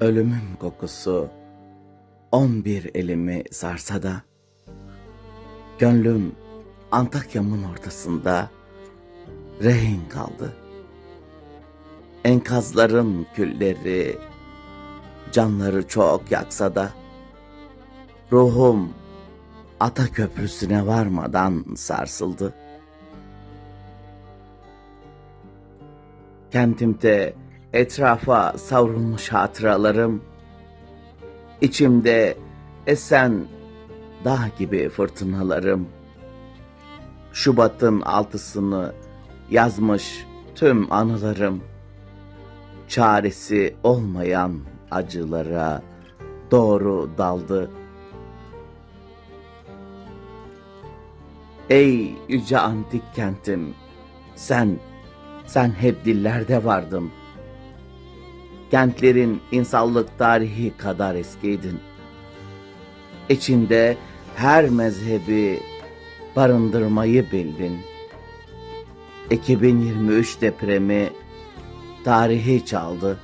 Ölümün kokusu on bir elimi sarsa da Gönlüm Antakya'mın ortasında rehin kaldı. Enkazların külleri canları çok yaksa da ruhum Ata Köprüsü'ne varmadan sarsıldı.'' Kentimde etrafa savrulmuş hatıralarım, içimde esen dağ gibi fırtınalarım, Şubat'ın altısını yazmış tüm anılarım, çaresi olmayan acılara doğru daldı. Ey yüce antik kentim, sen, sen hep dillerde vardın. Kentlerin insanlık tarihi kadar eskiydin. İçinde her mezhebi barındırmayı bildin. 2023 depremi tarihi çaldı.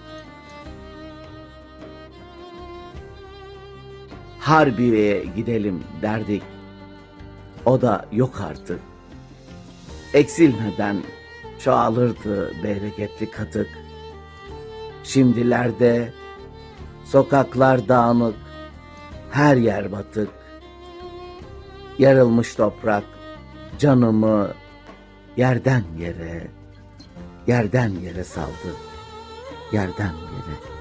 Harbiye'ye gidelim derdik. O da yok artık. Eksilmeden çoğalırdı bereketli katık. Şimdilerde sokaklar dağınık, her yer batık. Yarılmış toprak canımı yerden yere, yerden yere saldı. Yerden yere.